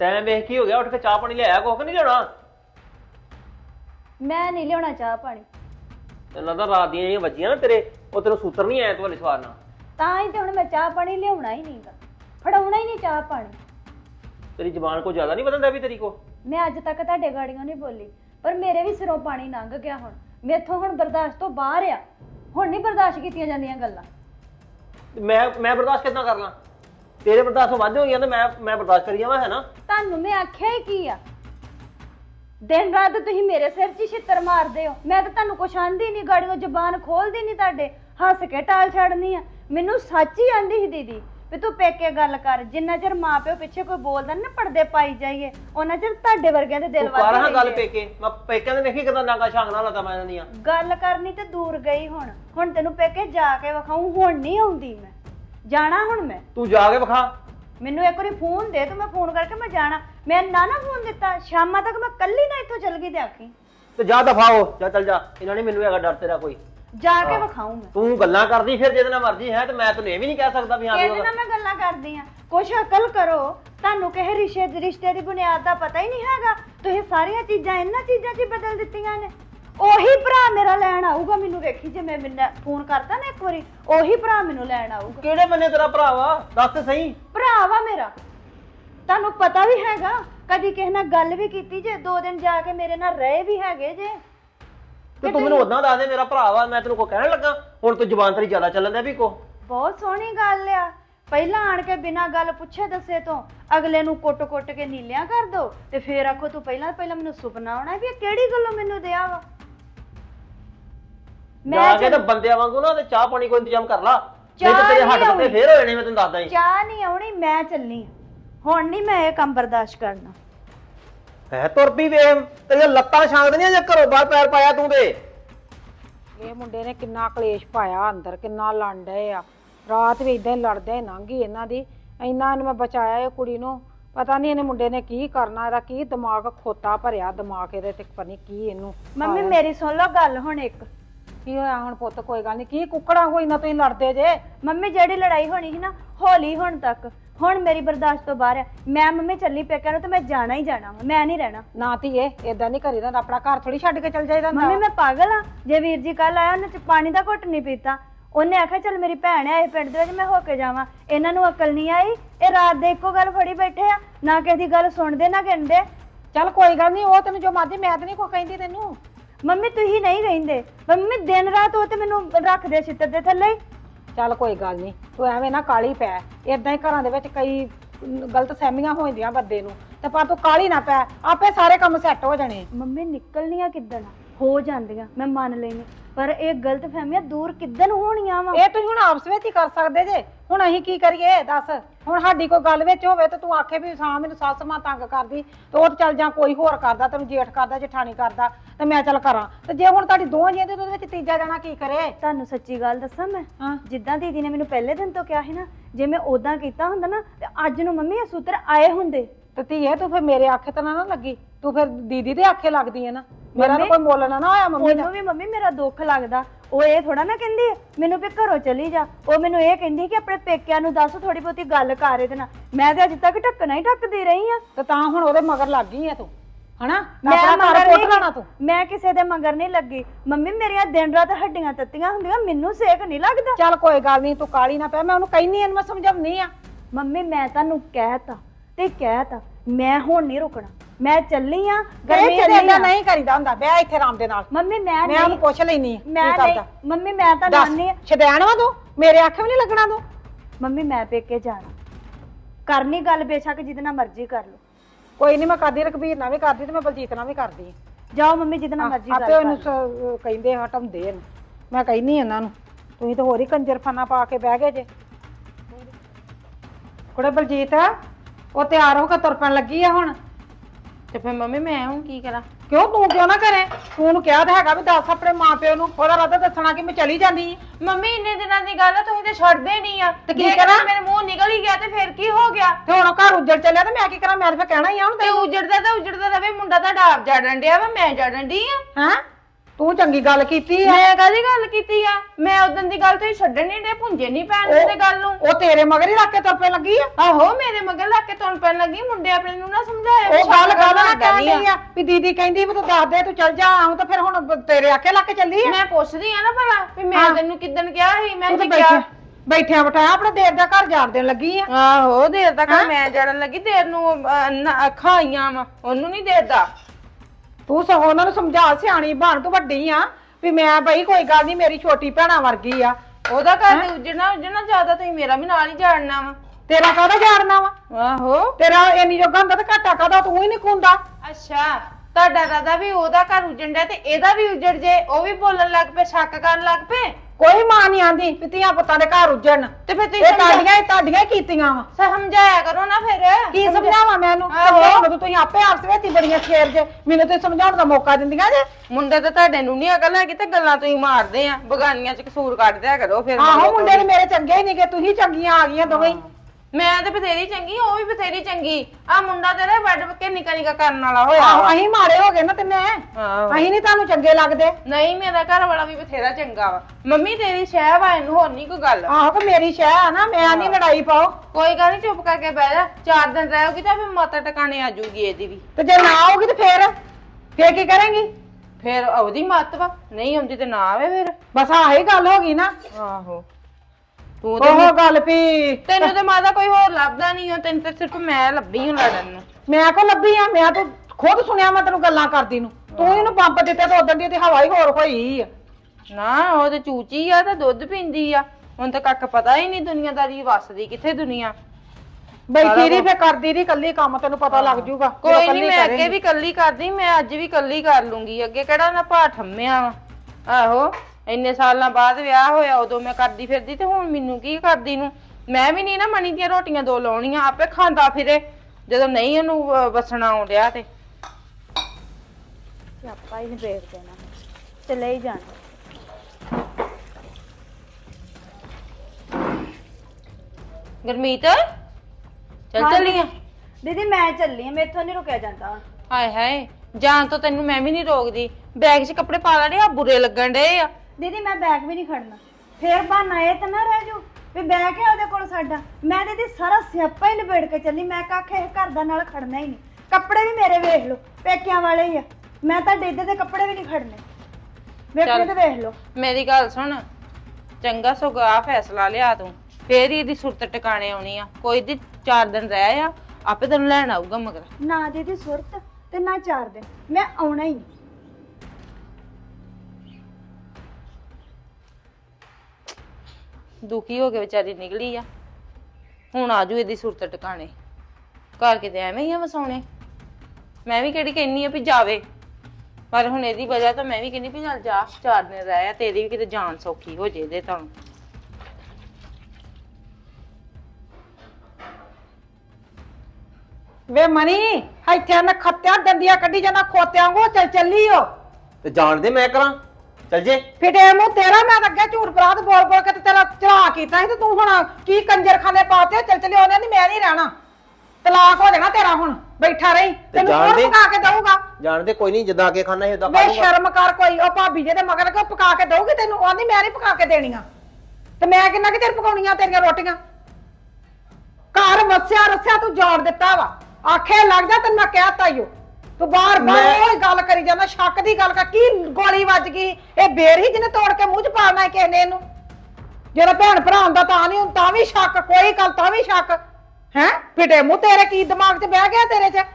ਤੈਂ ਵੇਖ ਕੀ ਹੋ ਗਿਆ ਉੱਠ ਕੇ ਚਾਹ ਪਾਣੀ ਲਿਆਇਆ ਕੁਛ ਨਹੀਂ ਲਿਆਉਣਾ? ਮੈਂ ਨਹੀਂ ਲਿਆਉਣਾ ਚਾਹ ਪਾਣੀ। ਤੈਨੂੰ ਲੱਗਦਾ ਰਾਤ ਦੀਆਂ ਜਿਹੜੀਆਂ ਵੱਜੀਆਂ ਨਾ ਤੇਰੇ ਉਹ ਤੈਨੂੰ ਸੂਤਰ ਨਹੀਂ ਆਇਆ ਤੁਹਾਡੇ ਸਵਾਰ ਨਾਲ ਤਾਂ ਹੀ ਤੇ ਹੁਣ ਮੈਂ ਚਾਹ ਪਾਣੀ ਲਿਆਉਣਾ ਹੀ ਨਹੀਂਗਾ। ਫੜਾਉਣਾ ਹੀ ਨਹੀਂ ਚਾਹ ਪਾਣੀ। ਤੇਰੀ ਜ਼ਬਾਨ ਕੋ ਜ਼ਿਆਦਾ ਨਹੀਂ ਬਦਲਦਾ ਵੀ ਤੇਰੀ ਕੋ? ਮੈਂ ਅੱਜ ਤੱਕ ਤੁਹਾਡੇ ਗਾੜੀਆਂ ਨਹੀਂ ਬੋਲੀ ਪਰ ਮੇਰੇ ਵੀ ਸਿਰੋਂ ਪਾਣੀ ਲੰਘ ਗਿਆ ਹੁਣ। ਮੇਥੋਂ ਹੁਣ ਬਰਦਾਸ਼ਤ ਤੋਂ ਬਾਹਰ ਆ। ਹੁਣ ਨਹੀਂ ਬਰਦਾਸ਼ਤ ਕੀਤੀਆਂ ਜਾਂਦੀਆਂ ਗੱਲਾਂ। ਮੈਂ ਮੈਂ ਬਰਦਾਸ਼ਤ ਕਿੱਦਾਂ ਕਰ ਲਾਂ? ਤੇਰੇ ਬਰਦਾਸ਼ਤ ਤੋਂ ਵੱਧ ਹੋਈਆਂ ਤੇ ਮੈਂ ਮੈਂ ਬਰਦਾਸ਼ਤ ਕਰੀ ਜਾਵਾਂ ਹੈ ਨਾ? ਤੁਹਾਨੂੰ ਮੈਂ ਆਖਿਆ ਹੀ ਕੀ ਆ? ਦਿਨ ਰਾਤ ਤੁਸੀਂ ਮੇਰੇ ਸਿਰ 'ਚ ਹੀ ਛਿੱਤਰ ਮਾਰਦੇ ਹੋ। ਮੈਂ ਤਾਂ ਤੁਹਾਨੂੰ ਕੁਛ ਆਂਦੀ ਨਹੀਂ ਗਾੜੀਆਂ ਜ਼ੁਬਾਨ ਖੋਲਦੀ ਨਹੀਂ ਤੁਹਾਡੇ। ਹੱਸ ਕੇ ਟਾਲ ਛੱਡਨੀ ਆ। ਮੈਨੂੰ ਸੱਚ ਹੀ ਆਂਦੀ ਸੀ ਦੀਦੀ ਵੀ ਤੂੰ ਪੇਕੇ ਗੱਲ ਕਰ। ਜਿੰਨਾ ਚਿਰ ਮਾਂ ਪਿਓ ਪਿੱਛੇ ਕੋਈ ਬੋਲਦਾ ਨੀ ਪਰਦੇ ਪਾਈ ਜਾਈਏ। ਉਹਨਾਂ ਚਿਰ ਤੁਹਾਡੇ ਵਰਗਿਆਂ ਦੇ ਦਿਲ ਤੂੰ ਕਰ ਹਾਂ ਗੱਲ ਪੇਕੇ। ਮੈਂ ਪੇਕਿਆਂ ਦੇ ਵੇਖੀ ਕਿਦਾਂ ਨਾਗਾ ਛਾਂਗਣਾ ਲੱਗਾ ਮੈਂ ਇਹਨਾਂ ਦੀਆਂ। ਗੱਲ ਕਰਨੀ ਤੇ ਦੂਰ ਗਈ ਹੁਣ। ਹੁਣ ਤੈਨੂੰ ਪੇਕੇ ਜਾ ਕੇ ਵਿਖਾਉਂ ਹੁਣ ਨਹੀਂ ਆਉਂਦੀ ਮੈਂ। ਜਾਣਾ ਹੁਣ ਮੈਂ? ਤੂੰ ਜਾ ਕੇ ਵਿਖਾ। ਮੈਨੂੰ ਇੱਕ ਵਾਰੀ ਫੋਨ ਦੇ ਤੂੰ ਮੈਂ ਫੋਨ ਕਰਕੇ ਮੈਂ ਜਾਣਾ। ਮੈਂ ਨਾ ਨਾ ਫੋਨ ਦਿੱਤਾ ਸ਼ਾਮਾਂ ਤੱਕ ਮੈਂ ਕੱਲੀ ਨਾ ਇੱਥੋਂ ਚੱਲ ਗਈ ਤੇ ਆਖੀ ਤੇ ਜਾ ਦਫਾਓ ਜਾ ਚੱਲ ਜਾ। ਇਹਨਾਂ ਨੇ ਮੈਨੂੰ ਹੈਗਾ ਡਰ ਤੇਰਾ ਕੋਈ। ਜਾ ਕੇ ਵਿਖਾਉਂ ਮੈਂ। ਤੂੰ ਗੱਲਾਂ ਕਰਦੀ ਫਿਰ ਜਿਹਦੇ ਨਾਲ ਮਰਜ਼ੀ ਹੈ ਤੇ ਮੈਂ ਤੈਨੂੰ ਇਹ ਵੀ ਨਹੀਂ ਕਹਿ ਸਕਦਾ ਵੀ ਹਾਂ ਤੂੰ ਨਾਲ ਮੈਂ ਗੱਲਾਂ ਕਰਦੀ ਆ? ਕੁਛ ਅਕਲ ਕਰੋ। ਤੁਹਾਨੂੰ ਕਿਸੇ ਰਿਸ਼ਤੇ ਰਿਸ਼ਤੇ ਦੀ ਬੁਨਿਆਦ ਦਾ ਪਤਾ ਹੀ ਨਹੀਂ ਹੈਗਾ। ਤੁਸੀਂ ਸਾਰੀਆਂ ਚੀਜ਼ਾਂ ਇਹਨਾਂ ਚੀਜ਼ਾਂ 'ਚ ਹੀ ਬਦਲ ਦਿੱਤੀਆਂ ਨੇ। ਉਹੀ ਭਰਾ ਮੇਰਾ ਲੈਣ ਆਊਗਾ ਮੈਨੂੰ ਵੇਖੀ ਜੇ ਮੈਂ ਮੈਨੂੰ ਫੋਨ ਕਰਤਾ ਨਾ ਇੱਕ ਵਾਰੀ ਉਹੀ ਭਰਾ ਮੈਨੂੰ ਲੈਣ ਆਊਗਾ। ਕਿਹੜੇ ਬੰਨੇ ਤੇਰਾ ਭਰਾ ਵਾ? ਦੱਸ ਤੇ ਸਹੀ। ਭਰਾ ਵਾ ਮੇਰਾ। ਤੁਹਾਨੂੰ ਪਤਾ ਵੀ ਹੈਗਾ ਕਦੀ ਕਿਸੇ ਨਾਲ ਗੱਲ ਵੀ ਕੀਤੀ ਜੇ ਦੋ ਦਿਨ ਜਾ ਕੇ ਮੇਰੇ ਨਾਲ ਰਹੇ ਵੀ ਹੈਗੇ ਜੇ। ਤੇ ਤੂੰ ਮੈਨੂੰ ਉਦਾਂ ਦੱਸ ਦੇ ਮੇਰਾ ਭਰਾ ਵਾ ਮੈਂ ਤੈਨੂੰ ਕੋ ਕਹਿਣ ਲੱਗਾ? ਹੁਣ ਤੂੰ ਜ਼ੁਬਾਨ ਤੇਰੀ ਜ਼ਿਆਦਾ ਚੱਲਣ ਦਿਆ ਵੀ ਕੋ। ਬਹੁਤ ਸੋਹਣੀ ਗੱਲ ਆ। ਪਹਿਲਾਂ ਆਣ ਕੇ ਬਿਨਾਂ ਗੱਲ ਪੁੱਛੇ ਦੱਸੇ ਤੋਂ ਅਗਲੇ ਨੂੰ ਕੁੱਟ-ਕੁੱਟ ਕੇ ਨੀਲਿਆਂ ਕਰ ਦੋ ਤੇ ਫੇਰ ਆਖੋ ਤੂੰ ਪਹਿਲਾਂ ਪਹਿਲਾਂ ਮੈਨੂੰ ਸੁਪਨਾ ਆਉਣਾ ਵੀ ਇਹ ਕਿਹੜੀ ਗੱਲੋਂ ਮੈਨੂੰ ਦਿਆ ਵਾ? ਜਾ ਕੇ ਤੇ ਬੰਦਿਆਂ ਵਾਂਗੂ ਨਾ ਤੇ ਚਾਹ ਪਾਣੀ ਕੋਈ ਇੰਤਜ਼ਾਮ ਕਰ ਲਾ। ਨਹੀਂ ਚਾਹ ਤੇ ਤੇਰੇ ਨਹੀਂ ਪੱਤੇ ਆਉਣੀ। ਫੇਰ ਹੋ ਜਾਣੇ ਮੈਂ ਤੈਨੂੰ ਦੱਸਦਾ ਹੀ ਚਾਹ ਨਹੀਂ ਆਉਣੀ ਮੈਂ ਚੱਲਨੀ ਆਂ। ਹੁਣ ਨਹੀਂ ਮੈਂ ਇਹ ਕੰਮ ਬਰਦਾਸ਼ਤ ਕਰਨਾ। ਹੈ ਤੁਰ ਪਈ ਵੇ ਤੇਰੀਆਂ ਲੱਤਾਂ ਛਾਂਗਦੀਆਂ ਜੇ ਘਰੋਂ ਬਾਹਰ ਪੈਰ ਪਾਇਆ ਤੂੰ ਤੇ। ਇਹ ਮੁੰਡੇ ਨੇ ਕਿੰਨਾ ਕਲੇਸ਼ ਪਾਇਆ ਅੰਦਰ ਕਿੰਨਾ ਲੰਡੇ ਆ। ਰਾਤ ਵੀ ਇਦਾਂ ਹੀ ਲੜਦੇ ਲੰਘੀ ਇਹਨਾਂ ਦੀ। ਇੰਨਾ ਇਹਨੂੰ ਮੈਂ ਬਚਾਇਆ ਇਹ ਕੁੜੀ ਨੂੰ। ਪਤਾ ਨਹੀਂ ਇਹਨੇ ਮੁੰਡੇ ਨੇ ਕੀ ਕਰਨਾ ਇਹਦਾ ਕੀ ਦਿਮਾਗ ਖੋਤਾ ਭਰਿਆ ਦਿਮਾਗ ਇਹਦੇ ਤੇ ਪਤਾ ਨਹੀਂ ਕੀ ਇਹਨੂੰ ਮੰਮੀ ਮੇਰੀ ਸੁਣ ਲਓ ਗੱਲ ਹੁਣ ਇੱਕ। ਕੀ ਹੋਇਆ ਹੁਣ ਪੁੱਤ ਕੋਈ ਗੱਲ ਨਹੀਂ ਕੀ ਕੁੱਕੜਾਂ ਕੋਈ ਨਾ ਤੁਸੀਂ ਲੜਦੇ ਜੇ? ਮੰਮੀ ਜਿਹੜੀ ਲੜਾਈ ਹੋਣੀ ਸੀ ਨਾ ਹੋਲੀ ਹੁਣ ਤੱਕ। ਹੁਣ ਮੇਰੀ ਬਰਦਾਸ਼ਤ ਤੋਂ ਬਾਹਰ ਆ ਮੈਂ ਮੰਮੀ ਚੱਲੀ ਪੇਕਿਆਂ ਨੂੰ ਤੇ ਮੈਂ ਜਾਣਾ ਹੀ ਜਾਣਾ ਵਾ ਮੈਂ ਨਹੀਂ ਰਹਿਣਾ। ਨਾ ਧੀਏ ਏਦਾਂ ਨਹੀਂ ਕਰੀਦਾ ਆਪਣਾ ਘਰ ਥੋੜੀ ਛੱਡ ਕੇ ਚਲ ਜਾਈਦਾ ਮੰਮੀ ਮੈਂ ਪਾਗਲ ਆ। ਜੇ ਵੀਰ ਜੀ ਕੱਲ ਆਇਆ ਉਹਨੇ ਚ ਪਾਣੀ ਦਾ ਘੁੱਟ ਨਹੀਂ ਪੀਤਾ। ਉਹਨੇ ਆਖਿਆ ਚੱਲ ਮੇਰੀ ਭੈਣ ਆ ਇਹ ਪਿੰਡ ਦੇ ਵਿੱਚ ਮੈਂ ਹੋ ਕੇ ਜਾਵਾਂ। ਇਹਨਾਂ ਨੂੰ ਅਕਲ ਨਹੀਂ ਆਈ। ਇਹ ਰਾਤ ਦੇ ਇੱਕੋ ਗੱਲ ਫੜੀ ਬੈਠੇ ਆ। ਨਾ ਕਿਸੇ ਦੀ ਗੱਲ ਸੁਣਦੇ ਨਾ ਗਿਣਦੇ। ਚੱਲ ਕੋਈ ਗੱਲ ਨਹੀਂ ਉਹ ਤੈਨੂੰ ਜੋ ਮਰਜ਼ੀ ਮੈਂ ਤਾਂ ਨਹੀਂ ਕੋਈ ਕਹਿੰਦੀ ਤੈਨੂੰ। ਮੰਮੀ ਤੁਸੀਂ ਨਹੀਂ ਰਹਿੰਦੇ। ਮੰਮੀ ਦਿਨ ਰਾਤ ਉਹ ਤੇ ਮੈਨੂੰ ਰੱਖਦੇ ਛਿੱਤਰ ਦੇ ਥੱਲੇ। ਹੀ ਚੱਲ ਕੋਈ ਗੱਲ ਨਹੀਂ ਤੂੰ ਐਵੇਂ ਨਾ ਕਾਲੀ ਪੈ। ਇਦਾਂ ਹੀ ਘਰਾਂ ਦੇ ਵਿੱਚ ਕਈ ਗਲਤ ਸਹਿਮੀਆਂ ਹੋ ਜਾਂਦੀਆਂ ਬੰਦੇ ਨੂੰ। ਤੇ ਪਰ ਤੂੰ ਕਾਲੀ ਨਾ ਪੈ ਆਪੇ ਸਾਰੇ ਕੰਮ ਸੈੱਟ ਹੋ ਜਾਣੇ। ਮੰਮੀ ਨਿਕਲਣੀਆਂ ਕਿੱਦਣ? ਆ? ਹੋ ਜਾਂਦੀਆਂ ਮੈਂ ਮੰਨ ਲੈਣੀ ਪਰ ਇਹ ਗਲਤ ਫਹਿਮੀਆਂ ਦੂਰ ਕਿੱਦਣ ਹੋਣੀਆਂ ਵਾ? ਇਹ ਤੁਸੀਂ ਹੁਣ ਆਪਸ ਵਿੱਚ ਹੀ ਕਰ ਸਕਦੇ ਜੇ। ਹੁਣ ਅਸੀਂ ਕੀ ਕਰੀਏ? ਦੱਸ। ਹੁਣ ਸਾਡੀ ਕੋਈ ਗੱਲ ਵਿੱਚ ਹੋਵੇ ਤੇ ਤੂੰ ਆਖੇ ਵੀ ਸਾਂ ਮੈਨੂੰ ਸੱਸ ਮਾਂ ਤੰਗ ਕਰਦੀ ਤੇ ਉਹ ਤੇ ਚੱਲ ਜਾਂ ਕੋਈ ਹੋਰ ਕਰਦਾ ਤੈਨੂੰ ਜੇਠ ਕਰਦਾ ਜਠਾਣੀ ਕਰਦਾ ਤੇ ਮੈਂ ਚੱਲ ਕਰਾਂ। ਤੇ ਜੇ ਹੁਣ ਤੁਹਾਡੀ ਦੋਹਾਂ ਜੀਆਂ ਦੇ ਉਹਦੇ ਵਿੱਚ ਤੀਜਾ ਜਣਾ ਕੀ ਕਰੇ? ਤੁਹਾਨੂੰ ਸੱਚੀ ਗੱਲ ਦੱਸਾਂ ਮੈਂ? ਹਾਂ। ਜਿੱਦਾਂ ਦੀਦੀ ਨੇ ਮੈਨੂੰ ਪਹਿਲੇ ਦਿਨ ਤੋਂ ਕਿਹਾ ਸੀ ਨਾ ਜੇ ਮੈਂ ਉਦਾਂ ਕੀਤਾ ਹੁੰਦਾ ਨਾ ਤੇ ਅੱਜ ਨੂੰ ਮੰਮੀ ਇਹ ਸੂਤਰ ਆਏ ਹੁੰਦੇ। ਤੇ ਧੀਏ ਤੂੰ ਫਿਰ ਮੇਰੇ ਆਖੇ ਤਾਂ ਨਾ ਨਾ ਲੱਗੀ। ਤੂੰ ਫਿਰ ਦੀਦੀ ਦੇ ਆਖੇ ਲੱਗਦੀ ਹੈ ਨਾ। ਮੇਰਾ ਤਾਂ ਕੋਈ ਮੁੱਲ ਨਾ ਨਾ ਹੋਇਆ ਮੰਮੀ ਦਾ। ਉਹਨੂੰ ਵੀ ਮੰਮੀ ਮੇਰਾ ਦੁੱਖ ਲੱਗਦਾ। ਉਹ ਇਹ ਥੋੜਾ ਨਾ ਕਹਿੰਦੀ ਮੈਨੂੰ ਵੀ ਘਰੋਂ ਚਲੀ ਜਾ। ਉਹ ਮੈਨੂੰ ਇਹ ਕਹਿੰਦੀ ਕਿ ਆਪਣੇ ਪੇਕਿਆਂ ਨੂੰ ਦੱਸ ਥੋੜੀ ਬਹੁਤੀ ਗੱਲ ਕਰ ਇਹਦੇ ਨਾਲ। ਮੈਂ ਤੇ ਅੱਜ ਤੱਕ ਢੱਕਣਾ ਹੀ ਢੱਕਦੀ ਰਹੀ ਆ। ਤੇ ਤਾਂ ਹੁਣ ਉਹਦੇ ਮਗਰ ਲੱਗ ਗਈ ਹੈ ਤੂੰ ਹਨਾ? ਮੈਂ ਆਪਣਾ ਮਗਰ ਘਰ ਪੁੱਟ ਨਹੀਂ ਲੈਣਾ ਤੂੰ। ਮੈਂ ਕਿਸੇ ਦੇ ਮਗਰ ਨਹੀਂ ਲੱਗੀ। ਮੰਮੀ ਮੇਰੀਆਂ ਦਿਨ ਰਾਤ ਹੱਡੀਆਂ ਤੱਤੀਆਂ ਹੁੰਦੀਆਂ ਮੈਨੂੰ ਸੇਕ ਨਹੀਂ ਲੱਗਦਾ। ਚੱਲ ਕੋਈ ਗੱਲ ਨਹੀਂ ਤੂੰ ਕਾਲੀ ਨਾ ਪੈ ਮੈਂ ਉਹਨੂੰ ਕਹਿਨੀ ਮੈਂ ਸਮਝਾਉਣੀ ਆ। ਮੰਮੀ ਮੈਂ ਤੁਹਾਨੂੰ ਕਹਿਤਾ ਤੇ ਕਹਿਤਾ ਮੈਂ ਹੁਣ ਨਹੀਂ ਰੁਕਣਾ। ਮੈਂ ਚੱਲੀ ਆ ਗਰਮੀ ਦੇ ਆ ਨਹੀਂ ਕਰੀਦਾ ਹੁੰਦਾ ਬਹਿ ਇੱਥੇ ਆਰਾਮ ਦੇ ਨਾਲ। ਮੰਮੀ ਮੈਂ ਮੈਂ ਨਹੀਂ। ਉਹਨੂੰ ਪੁੱਛ ਲੈਣੀ ਮੈਂ ਕੀ ਨਹੀਂ। ਕਰਦਾ ਮੰਮੀ ਮੈਂ ਤਾਂ ਦੱਸ ਨਾਨੀ ਆ ਛਦੈਣ ਵਾ ਤੂੰ? ਮੇਰੇ ਆਖੇ ਵੀ ਨਹੀਂ ਲੱਗਣਾ ਤੂੰ? ਮੰਮੀ ਮੈਂ ਪੇਕੇ ਜਾਣਾ। ਕਰਨੀ ਗੱਲ ਬੇਸ਼ੱਕ ਜਿਹਦੇ ਨਾਲ ਮਰਜ਼ੀ ਕਰ ਲਓ। ਕੋਈ ਨਹੀਂ ਮੈਂ ਕਰਦੀ ਰਕਬੀਰ ਨਾਲ ਵੀ ਕਰਦੀ ਤੇ ਮੈਂ ਬਲਜੀਤ ਨਾਲ ਵੀ ਕਰਦੀ ਜਾਓ ਮੰਮੀ ਜਿਹਦੇ ਨਾਲ ਮਰਜ਼ੀ ਆਪੇ ਗੱਲ ਕਰ ਉਹਨੂੰ ਸ- ਕਹਿੰਦੇ ਹਟਾਉਂਦੇ ਇਹਨੂੰ। ਮੈਂ ਕਹਿੰਨੀ ਇਹਨਾਂ ਨੂੰ ਤੁਸੀਂ ਤਾਂ ਹੋਰ ਹੀ ਕੰਜਰਫਾਨਾ ਪਾ ਕੇ ਬਹਿ ਗਏ ਜੇ। ਕੁੜੇ ਬਲਜੀਤ ਉਹ ਤਿਆਰ ਹੋ ਕੇ ਤੁਰ ਪੈਣ ਲੱਗੀ ਆ ਹੁਣ। ਤੇ ਫਿਰ ਮੰਮੀ ਮੈਂ ਹੁਣ ਕੀ ਕਰਾਂ? ਕਿਉਂ ਤੂੰ ਕਿਉਂ ਨਾ ਕਰੇ? ਤੂੰ ਉਹਨੂੰ ਕਿਹਾ ਤਾਂ ਹੈਗਾ ਵੀ ਦੱਸ ਆਪਣੇ ਮਾਪਿਓ ਨੂੰ ਉਹਦਾ ਰਾਦਾ ਦੱਸਣਾ ਕਿ ਮੈਂ ਚਲੀ ਜਾਂਦੀ। ਮੰਮੀ ਇੰਨੇ ਦਿਨਾਂ ਦੀ ਗੱਲ ਆ ਤੁਸੀਂ ਤੇ ਛੱਡਦੇ ਨਹੀਂ ਆ। ਤੇ ਕੀ ਜੇ ਕਰਾਂ? ਮੇਰੇ ਮੂੰਹ ਨਿਕਲ ਹੀ ਗਿਆ ਤੇ ਫਿਰ ਕੀ ਹੋ ਗਿਆ? ਤੇ ਹੁਣ ਉਹ ਘਰ ਉੱਜੜ ਚੱਲਿਆ ਤੇ ਮੈਂ ਕੀ ਕਰਾਂ? ਮੈਂ ਤਾਂ ਫਿਰ ਕਹਿਣਾ ਹੀ ਆ ਉਹਨੂੰ ਤੇ ਉਜੜਦਾ ਤਾਂ ਉਜੜਦਾ ਰਵੇ ਮੁੰਡਾ ਤਾਂ ਆਪ ਜੜਨ ਡਿਆ ਵਾ ਮੈਂ ਜੜਨ ਡਈ ਆ। ਹੈਂ? ਤੂੰ ਚੰਗੀ ਗੱਲ ਕੀਤੀ ਆ। ਮੈਂ ਕਾਹਦੀ ਗੱਲ ਕੀਤੀ ਆ? ਮੈਂ ਉਦੋਂ ਦੀ ਗੱਲ ਤੁਸੀਂ ਛੱਡਣ ਨਹੀਂ ਦੇ ਪੁੰਜੇ ਨਹੀਂ ਪੈਣ ਦੇ ਗੱਲ ਨੂੰ। ਉਹ ਤੇਰੇ ਮਗਰ ਹੀ ਰੱਖ ਕੇ ਤੁਰ ਪੈ ਲੱਗੀ ਆ। ਆਹੋ ਮੇਰੇ ਮਗਰ ਲੱਗ ਕੇ ਤੁਰਨ ਪੈਣ ਲੱਗੀ ਮੁੰਡੇ ਆਪਣੇ ਨੂੰ ਨਾ ਸਮਝਾਇਆ ਉਹ ਗੱਲ ਕਰਨਾ ਕਹਿ ਨਹੀਂ ਰਹੀ ਆ ਵੀ ਦੀਦੀ ਕਹਿੰਦੀ ਵੀ ਤੂੰ ਦੱਸ ਦੇ ਤੂੰ ਚੱਲ ਜਾ ਆਉਂ ਤਾਂ ਫਿਰ ਹੁਣ ਤੇਰੇ ਆਖੇ ਲੱਗ ਕੇ ਚੱਲੀ ਆ। ਮੈਂ ਪੁੱਛਦੀ ਆ ਨਾ ਭਲਾ ਵੀ ਮੈਂ। ਤੈਨੂੰ ਕਿਦਣ ਕਿਹਾ ਸੀ ਮੈਂ ਤੂੰ ਕਿਹਾ? ਬੈਠਿਆ ਬਟਾਇਆ ਆਪਣੇ ਦੇਰ ਦਾ ਘਰ ਜਾਣ ਦੇਣ ਲੱਗੀ ਆ। ਆਹੋ ਦੇਰ ਤੱਕ ਮੈਂ ਜੜਨ ਲੱਗੀ ਦੇਰ ਨੂੰ ਅੱਖਾਂ ਆਈਆਂ ਵਾ ਉਹਨੂੰ ਨਹੀਂ ਦੇਦਾ ਤੂੰ ਸਗੋਂ ਉਹਨਾਂ ਨੂੰ ਸਮਝਾ ਸਿਆਣੀ ਬਣ ਤੂੰ ਵੱਡੀ ਆ ਵੀ ਮੈਂ ਬਈ ਕੋਈ ਗੱਲ ਨਹੀਂ ਮੇਰੀ ਛੋਟੀ ਭੈਣਾ ਵਰਗੀ ਆ। ਉਹਦਾ ਘਰ ਤੇ ਉਜੜਨਾ ਜ਼ਿਆਦਾ ਤੁਸੀਂ ਮੇਰਾ ਵੀ ਨਾਲ ਹੀ ਜਾਣਨਾ ਵਾ। ਤੇਰਾ ਕਾਹਦਾ ਜਾਣਨਾ ਵਾ? ਆਹੋ। ਤੇਰਾ ਇੰਨੀ ਜੋਗਾ ਹੁੰਦਾ ਤੇ ਘਾਟਾ ਕਾਹਦਾ ਤੂੰ ਹੀ ਨਹੀਂ ਕੁੰਦਾ ਅੱਛਾ। ਤੁਹਾਡਾ ਦਾਦਾ ਵੀ ਉਹਦਾ ਘਰ ਉਜੜਦਾ ਤੇ ਇਹਦਾ ਵੀ ਉਜੜ ਜੇ ਉਹ ਵੀ ਬੋਲਣ ਲੱਗ ਪਏ ਸ਼ੱਕ ਕਰਨ ਲੱਗ ਪਏ? ਕੋਈ ਮਾਂ ਨਹੀਂ ਆਂਦੀ ਵੀ ਧੀਆਂ ਪੁੱਤਾਂ ਦੇ ਘਰ ਉੱਜਣ ਤੇ ਫਿਰ ਤੁਸੀਂ ਇਹ ਸਮਝਾ- ਤੁਹਾਡੀਆਂ ਹੀ ਤੁਹਾਡੀਆਂ ਹੀ ਕੀਤੀਆਂ ਵਾ। ਸਮਝਾਇਆ ਕਰੋ ਨਾ ਫਿਰ। ਕੀ ਸਮਝਾਵਾਂ ਮੈਂ ਇਹਨੂੰ? ਆਹੋ। ਤੁਸੀਂ ਆਪੇ ਆਪਸ ਵਿੱਚ ਹੀ ਬੜੀਆਂ ਖੇਰ ਜੇ। ਮੈਨੂੰ ਤੇ ਸਮਝਾਉਣ ਦਾ ਮੌਕਾ ਦਿੰਦੀਆਂ ਜੇ। ਮੁੰਡੇ ਤਾਂ ਤੁਹਾਡੇ ਨੂੰ ਨਹੀਂ ਅਕਲ ਹੈਗੀ ਤੇ ਗੱਲਾਂ ਤੁਸੀਂ ਮਾਰਦੇ ਆ। ਬਗਾਨੀਆਂ ਚ ਕਸੂਰ ਕੱਢਦਿਆ ਕਰੋ ਫਿਰ। ਆਹੋ ਮੁੰਡੇ ਨੇ ਮੇਰੇ ਚੰਗੇ ਹੀ ਨਹੀਂਗੇ ਤੁਸੀਂ ਚੰਗੀਆਂ ਆ ਗਈਆਂ ਦੋਵੇਂ ਹੀ। ਮੈਂ ਤੇ ਬਥੇਰੀ ਚੰਗੀ ਉਹ ਵੀ ਬਥੇਰੀ ਚੰਗੀ। ਆ ਮੁੰਡਾ ਤੇਰਾ ਵੱਡ ਕੇ ਨਿਕਾ ਨਿਕਾ ਕਰਨ ਵਾਲਾ ਹੋਇਆ। ਆਹੋ ਵਾ। ਅਸੀਂ ਮਾੜੇ ਹੋ ਗਏ ਨਾ ਤਿੰਨੇ ਆਹੋ। ਅਸੀਂ ਨਹੀਂ ਤੁਹਾਨੂੰ ਚੰਗੇ ਲੱਗਦੇ। ਨਹੀਂ ਮੇਰਾ ਘਰ ਵਾਲਾ ਵੀ ਬਥੇਰਾ ਚੰਗਾ ਵਾ। ਮੰਮੀ ਤੇਰੀ ਸ਼ਹਿ ਵਾ ਇਹਨੂੰ ਹੋਰ ਨਹੀਂ ਕੋਈ ਗੱਲ। ਆਹੋ ਕਿ ਮੇਰੀ ਸ਼ਹਿ ਆ ਨਾ ਮੈਂ ਨਹੀਂ ਲੜਾਈ ਪਾਓ। ਕੋਈ ਗੱਲ ਨਹੀਂ ਚੁੱਪ ਕਰਕੇ ਬਹਿ ਜਾ। ਚਾਰ ਦਿਨ ਰਹੋਗੀ ਤਾਂ ਫਿਰ ਮਾਤਾ ਟਿਕਾਣੇ ਆ ਜੂਗੀ ਇਹਦੀ ਵੀ। ਤੇ ਜੇ ਨਾ ਆਉਗੀ ਤੇ ਫੇਰ? ਫੇਰ ਕੀ ਕਰਾਂਗੀ? ਫਿਰ ਉਹਦੀ ਮੱਤ ਵਾ। ਨਹੀਂ ਆਉਂਦੀ ਤੇ ਨਾ ਆਵੇ ਫਿਰ। ਬਸ ਆਹੀ ਗੱਲ ਹੋ ਗਈ ਨਾ। ਆਹੋ। ਤੂੰ ਤੇ ਉਹ ਗੱਲ ਵੀ ਤੈਨੂੰ ਤੇ ਮਾਤਾ ਕੋਈ ਹੋਰ ਲੱਭਦਾ ਨਹੀਂ ਹੋ ਤੈਨੂੰ ਤੇ ਸਿਰਫ ਮੈਂ ਲੱਭੀ ਹਾਂ ਲੜਨ ਨੂੰ। ਮੈਂ ਕੋ ਲੱਭੀ ਆ? ਮੈਂ ਤਾਂ ਖੁਦ ਸੁਣਿਆ ਮੈਂ ਤੈਨੂੰ ਗੱਲਾਂ ਕਰਦੀ ਨੂੰ। ਤੂੰ ਇਹਨੂੰ ਪੰਪ ਦਿੱਤੇ ਤਾਂ ਉਦੋਂ ਦੀ ਤੇ ਹਵਾ ਹੀ ਹੋਰ ਹੋਈ ਆ। ਨਾ ਉਹ ਤੇ ਚੂਚੀ ਆ ਤੇ ਦੁੱਧ ਪੀਂਦੀ ਆ। ਹੁਣ ਤਾਂ ਕੱਖ ਪਤਾ ਹੀ ਨਹੀਂ ਦੁਨੀਆਦਾਰੀ ਵਸਦੀ ਕਿੱਥੇ ਦੁਨੀਆ। ਬੈਠੀ ਰਹੀ ਫੇਰ ਕਰਦੀ ਰਹੀ ਕੱਲੀ ਕੰਮ ਤੈਨੂੰ ਪਤਾ ਲੱਗ ਜੂਗਾ ਕੋਈ ਨਹੀਂ ਮੈਂ ਅੱਗੇ। ਵੀ ਕੱਲੀ ਕਰਦੀ ਮੈਂ ਅੱਜ ਵੀ ਕੱਲੀ ਕਰ ਲੂੰਗੀ। ਅੱਗੇ ਕਿਹੜਾ ਨਾ ਭਾ ਠੰਮਿਆ ਆਹੋ। ਇੰਨੇ ਸਾਲਾਂ ਬਾਅਦ ਵਿਆਹ ਹੋਇਆ ਉਦੋਂ ਮੈਂ ਕਰਦੀ ਫਿਰਦੀ ਤੇ ਹੁਣ ਮੈਨੂੰ ਕੀ ਕਰਦੀ ਨੂੰ? ਮੈਂ ਵੀ ਨਹੀਂ ਨਾ ਮਣੀ ਦੀਆਂ ਰੋਟੀਆਂ ਦੋ ਲਾਉਣੀਆਂ ਆਪੇ ਖਾਂਦਾ ਫਿਰੇ ਜਦੋਂ ਨਹੀਂ ਉਹਨੂੰ ਅਹ, ਵਸਣਾ ਆਉਂਦਿਆ ਤੇ। ਸਿਆਪਾ ਹੀ ਨਿਬੇੜ ਦੇਣਾ ਚਲੇ ਹੀ ਜਾਣਾ। ਗੁਰਮੀਤ ਚੱਲ ਚੱਲੀਆਂ ਦੀਦੀ ਮੈਂ ਚੱਲੀ ਆ ਮੇਥੋਂ ਨਹੀਂ ਰੁਕਿਆ ਜਾਂਦਾ। ਹੁਣ ਹਾਏ ਹਾਏ ਜਾਣ ਤੋਂ ਤੈਨੂੰ ਮੈਂ ਵੀ ਨਹੀਂ ਰੋਕਦੀ। ਬੈਗ 'ਚ ਕੱਪੜੇ ਪਾ ਲੈਣੇ ਆ ਬੁਰੇ ਲੱਗਣ ਡਏ ਆ। ਦੀਦੀ ਮੈਂ ਬੈਗ ਵੀ ਨਹੀਂ ਖੜਨਾ। ਫੇਰ ਬਹਾਨਾ ਇਹ ਤਾਂ ਨਾ ਰਹਿ ਜਾਊ ਵੀ ਬੈਗ ਹੈ ਉਹਦੇ ਕੋਲ ਸਾਡਾ। ਮੈਂ ਦੀਦੀ ਸਾਰਾ ਸਿਆਪਾ ਹੀ ਨਿਬੇੜ ਕੇ ਚੱਲੀ ਮੈਂ ਕੱਖ ਇਹ ਘਰ ਦਾ ਨਾਲ ਖੜਨਾ ਹੀ ਨਹੀਂ। ਕੱਪੜੇ ਵੀ ਮੇਰੇ ਵੇਖ ਲਓ ਪੇਕਿਆਂ ਵਾਲੇ ਹੀ ਆ। ਮੈਂ ਤਾਂ ਡੇਦੇ ਦੇ ਕੱਪੜੇ ਵੀ ਨਹੀਂ ਖੜਨੇ। ਵੇਖਣੇ ਤੇ ਵੇਖ ਲਓ। ਮੇਰੀ ਗੱਲ ਸੁਣ। ਚੰਗਾ ਸੁਗਾ ਫੈਸਲਾ ਲਿਆ ਤੂੰ। ਫੇਰ ਹੀ ਇਹਦੀ ਸੁਰਤ ਟਿਕਾਣੇ ਆਉਣੀ ਆ। ਕੋਈ ਦੀ 4 ਦਿਨ ਰਹਿ ਆ। ਆਪੇ ਤੈਨੂੰ ਲੈਣ ਆਊਗਾ ਮਗਰ। ਨਾ ਦੀਦੀ ਸੁਰਤ ਤੇ ਨਾ ਚਾਰ ਦਿਨ। ਮੈਂ ਆਉਣਾ ਹੀ ਨਹੀਂ ਦੁਖੀ ਹੋ ਕੇ ਵਿਚਾਰੀ ਨਿਕਲੀ ਆ। ਹੁਣ ਆਜੂ ਇਹਦੀ ਸੁਰਤ ਟਿਕਾਣੇ। ਘਰ ਕਿਤੇ ਐਵੇਂ ਹੀ ਆ ਵਸਾਉਣੇ। ਮੈਂ ਵੀ ਕਿਹੜੀ ਕਹਿੰਨੀ ਆ ਵੀ ਜਾਵੇ। ਪਰ ਹੁਣ ਇਹਦੀ ਵਜ੍ਹਾ ਤੋਂ ਮੈਂ ਵੀ ਕਹਿੰਨੀ ਵੀ ਚੱਲ ਜਾ ਚਾਰ ਦਿਨ ਰਹਿ ਆ ਤੇਰੀ ਵੀ ਕਿਤੇ ਜਾਨ ਸੌਖੀ ਹੋ ਜੇ ਇਹਦੇ ਤਾਂ। ਵੇ ਮਨੀ ਇੱਥੇ ਨਾ ਖੱਤਿਆਂ ਦੰਦੀਆਂ ਕੱਢੀ ਜਾਣਾ ਖੋਤਿਆਂ ਵਾਂਗੂ ਚੱਲ ਚੱਲੀ ਓ। ਤੇ ਜਾਣ ਦੇ ਮੈਂ ਕਰਾਂ? ਚੱਲ ਜੇ। ਫਿਟੇ ਮੂੰਹ ਤੇਰਾ ਮੈਂ ਤਾਂ ਅੱਗੇ ਝੂਠ ਬਰਾਤ ਬੋਲ ਬੋਲ ਕੇ ਤੇ ਤੇਰਾ ਚੜਾ ਕੀਤਾ ਸੀ ਤੇ ਤੂੰ ਹੁਣ ਕੀ ਕੰਜਰਖਾਨੇ ਪਾਤੇ ਚੱਲ ਚਲੀ ਉਹਨੇ ਨਹੀਂ ਮੈਂ ਨਹੀਂ ਰਹਿਣਾ। ਤਲਾਕ ਹੋ ਜਾਣਾ ਤੇਰਾ ਹੁਣ ਬੈਠਾ ਰਹੀ। ਤੈਨੂੰ ਕੌਣ। ਪਕਾ ਕੇ ਦਊਗਾ। ਜਾਣ ਦੇ ਕੋਈ ਨਹੀਂ ਜਿੱਦਾਂ ਅੱਗੇ ਖਾਣਾ ਸੀ ਉਦਾਂ ਵੇ ਸ਼ਰਮ ਕਰ ਕੋਈ ਉਹ ਭਾਬੀ ਜੇ ਦੇ ਮਗਰ ਕੋ ਪਕਾ ਕੇ ਦਊਗੀ ਤੈਨੂੰ ਉਹ ਆਂਦੀ ਮੈਂ ਨਹੀਂ ਪਕਾ ਕੇ ਦੇਣੀਆਂ। ਤੇ ਮੈਂ ਕਿੰਨਾ ਕਿ ਚਿਰ ਪਕਾਉਣੀਆਂ ਤੇਰੀਆਂ ਰੋਟੀਆਂ? ਘਰ ਵਸਿਆ ਰਸਿਆ ਤੂੰ ਜੋੜ ਦਿੱਤਾ ਵਾ। ਆਖੇ ਲੱਗ ਜਾ ਤੈਨੂੰ ਮੈਂ ਕਹਿਤਾ ਈਓ ਤੂੰ ਬਾਰ ਬਾਰ ਮੈਂ- ਉਹ ਗੱਲ ਕਰੀ ਜਾਂਦਾ ਸ਼ੱਕ ਦੀ ਗੱਲ ਕਰ ਕੀ ਗੋਲੀ ਵੱਜ ਗਈ? ਇਹ ਬੇਰ ਹੀ ਜਿਹਨੇ ਤੋੜ ਕੇ ਮੂੰਹ ਚ ਪਾੜਨਾ ਹੈ ਕਿਸੇ ਨੇ ਇਹਨੂੰ? ਜਿਹੜਾ ਭੈਣ ਭਰਾ ਹੁੰਦਾ ਤਾਂ ਨਹੀਂ ਤਾਂ ਵੀ ਸ਼ੱਕ ਕੋਈ ਗੱਲ ਤਾਂ ਵੀ ਸ਼ੱਕ। ਹੈ? ਫਿਟੇ ਮੂੰਹ ਤੇਰੇ ਕੀ ਦਿਮਾਗ 'ਚ ਬਹਿ ਗਿਆ ਤੇਰੇ 'ਚ?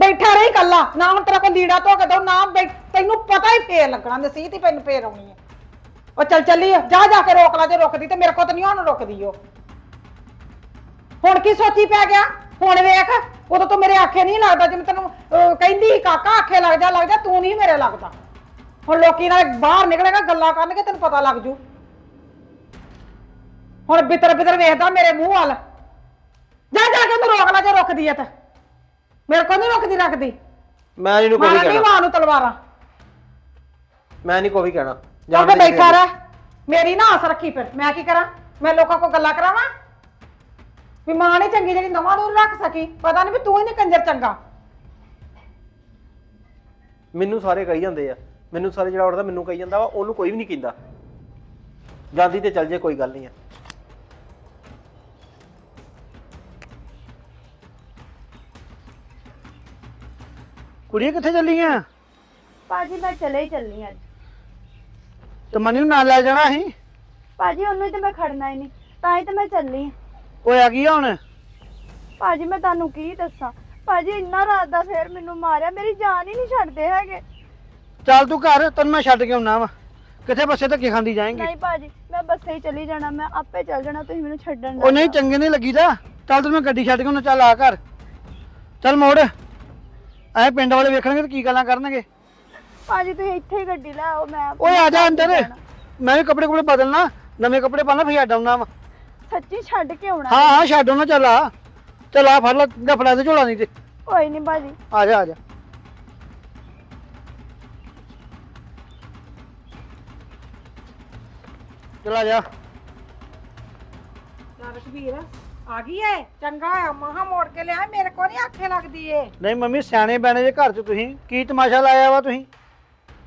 ਬੈਠਾ ਰਹੀ ਕੱਲਾ ਨਾ ਹੁਣ ਤੇਰਾ ਕੋਈ ਲੀੜਾ ਧੋ ਕੇ ਦੋ ਨਾ ਬੈ- ਤੈਨੂੰ ਪਤਾ ਹੀ ਫੇਰ ਲੱਗਣਾ ਨਸੀਹਤ ਹੀ ਤੈਨੂੰ ਫੇਰ ਆਉਣੀ ਹੈ। ਉਹ ਚੱਲ ਚੱਲੀ ਆ, ਜਾ ਜਾ ਕੇ ਰੋਕ ਲਾ ਜੇ ਰੁਕਦੀ ਤੇ ਮੇਰੇ ਕੋਲ ਤਾਂ ਨਹੀਂ ਹੁਣ ਰੁਕਦੀ ਉਹ। ਹੁਣ ਕੀ ਸੋਚੀ ਪੈ ਗਿਆ? ਹੁਣ ਵੇਖ ਉਦੋਂ ਤੂੰ ਮੇਰੇ ਆਖੇ ਨਹੀਂ ਲੱਗਦਾ ਜਿਵੇਂ ਤੈਨੂੰ ਅਹ, ਕਹਿੰਦੀ ਸੀ, ਕਾਕਾ ਆਖੇ ਲੱਗ ਜਾ ਲੱਗ ਜਾ ਤੂੰ ਨਹੀਂ ਮੇਰੇ ਲੱਗਦਾ। ਹੁਣ ਲੋਕੀ ਨਾਲ ਬਾਹਰ ਨਿਕਲੇਗਾ ਗੱਲਾਂ ਕਰਨਗੇ ਤੈਨੂੰ ਪਤਾ ਲੱਗ ਜੂ। ਹੁਣ ਬਿਤਰ ਬਿਤਰ ਵੇਖਦਾ ਮੇਰੇ ਮੂੰਹ ਵੱਲ। ਜਾ ਜਾ ਕੇ ਉਹਨੂੰ ਰੋਕ ਲਾ ਜੇ ਰੁਕਦੀ ਐ ਤਾਂ। ਮੇਰੇ ਕੋਲ ਨਹੀਂ ਰੁਕਦੀ ਰੱਖਦੀ ਮੈਂ ਨਹੀਂ ਕੋਈ ਮਾਰਾਂ ਨਹੀਂ ਕਹਿਣਾ। ਮਾਂ ਨੂੰ ਤਲਵਾਰਾਂ। ਮੈਂ ਨਹੀਂ ਕੋਈ ਕਹਿਣਾ। ਜਾ ਕੇ ਦੇ ਬੈਠਾ ਰਹਿ। ਮੇਰੀ ਨਾ ਆਸ ਰੱਖੀ ਫਿਰ। ਮੈਂ ਕੀ ਕਰਾਂ? ਮੈਂ ਲੋਕਾਂ ਕੋਲ ਗੱਲਾਂ ਕਰਾਵਾਂ? ਵੀ ਮਾਂ ਨੇ ਚੰਗੀ ਜਿਹੜੀ ਨਵਾਂ ਨੂੰ ਰੱਖ ਸਕੀ ਪਤਾ ਨਹੀਂ ਵੀ ਤੂੰ ਹੀ ਨਹੀਂ ਕੰਜਰ ਚੰਗਾ। ਮੈਨੂੰ ਸਾਰੇ ਕਹੀ ਜਾਂਦੇ ਆ। ਮੈਨੂੰ ਸਾਰੇ ਜਿਹੜਾ ਉੜਦਾ ਮੈਨੂੰ ਕਹੀ ਜਾਂਦਾ ਵਾ ਉਹਨੂੰ ਕੋਈ ਵੀ ਨਹੀਂ ਕਹਿੰਦਾ। ਜਾਂਦੀ ਤੇ ਚੱਲ ਜੇ ਕੋਈ ਗੱਲ ਨਹੀਂ ਆ। ਕੁੜੀਆਂ ਕਿੱਥੇ ਚੱਲੀਆਂ? ਭਾਜੀ ਮੈਂ ਚਲੇ ਹੀ ਚੱਲੀ ਅੱਜ। ਤੇ ਮਨੀ ਨੂੰ ਨਾਲ ਲੈ ਜਾਣਾ ਸੀ ਭਾਜੀ ਉਹਨੂੰ ਤੇ ਮੈਂ ਖੜਨਾ ਹੀ ਨਹੀਂ ਤਾਂ ਹੀ ਤੇ ਮੈਂ ਚੱਲੀ ਆਂ। ਉਹ ਆ ਗਈ ਆ ਹੁਣ? ਭਾਜੀ ਮੈਂ ਤੁਹਾਨੂੰ ਕੀ ਦੱਸਾਂ? ਭਾਜੀ ਇੰਨਾ ਰਾਤ ਦਾ ਫੇਰ ਮੈਨੂੰ ਮਾਰਿਆ ਮੇਰੀ ਜਾਨ ਹੀ ਨਹੀਂ ਛੱਡਦੇ ਹੈਗੇ। ਚੱਲ ਤੂੰ ਘਰ ਤੈਨੂੰ ਮੈਂ ਛੱਡ ਕੇ ਆਉਣਾ ਵਾ। ਕਿੱਥੇ ਬੱਸੇ ਧੱਕੇ ਖਾਂਦੀ ਜਾਏਂਗੀ? ਨਹੀਂ ਭਾਜੀ ਮੈਂ ਬੱਸੇ ਹੀ ਚਲੀ ਜਾਣਾ ਮੈਂ ਆਪੇ ਚੱਲ ਜਾਣਾ ਤੁਸੀਂ ਮੈਨੂੰ ਛੱਡਣ ਨਾ ਉਹ ਨਹੀਂ। ਚੰਗੇ ਨਹੀਂ ਲੱਗੀਦਾ। ਚੱਲ ਤੈਨੂੰ ਮੈਂ ਗੱਡੀ ਛੱਡ ਕੇ ਆਉਣਾ ਚੱਲ ਆ ਘਰ। ਚੱਲ ਮੋੜ। ਐ ਪਿੰਡ ਵਾਲੇ ਵੇਖਣਗੇ ਤੇ ਕੀ ਗੱਲਾਂ ਕਰਨਗੇ। ਭਾਜੀ ਤੁਸੀਂ ਇੱਥੇ ਹੀ ਗੱਡੀ ਲੈ ਆਓ ਮੈਂ ਓਏ ਆ ਜਾ ਅੰਦਰ। ਮੈਂ ਵੀ ਕੱਪੜੇ ਕੁਪੜੇ ਬਦਲਣਾ ਨਵੇਂ ਕੱਪੜੇ ਪਾਣਾ ਫਿਰ ਆਉਣਾ ਵਾ। ਸੱਚੀ ਛੱਡ ਕੇ ਆਉਣਾ ਹਾਂ ਹਾਂ ਛੱਡ ਆਉਣਾ ਚੱਲ ਆ। ਚੱਲ ਆ ਫੜ ਲੈ ਡਫੜਾ ਤੇ ਝੋਲਾ ਨਹੀਂ ਤੇ। ਕੋਈ ਨਹੀਂ ਭਾਜੀ। ਆ ਜਾ ਆ ਜਾ। ਚਲ ਆ ਜਾ। ਆ ਗਈ ਏ? ਚੰਗਾ ਆ ਮਹਾ ਮੋੜ ਕੇ ਲਿਆ ਮੇਰੇ ਕੋ ਨਹੀਂ ਆਖੇ ਲੱਗਦੀ ਏ। ਨਹੀਂ ਮੰਮੀ ਸਿਆਣੇ ਬੈਣੇ ਦੇ ਘਰ ਚ ਤੁਸੀਂ ਕੀ ਤਮਾਸ਼ਾ ਲਾਇਆ ਵਾ ਤੁਸੀਂ?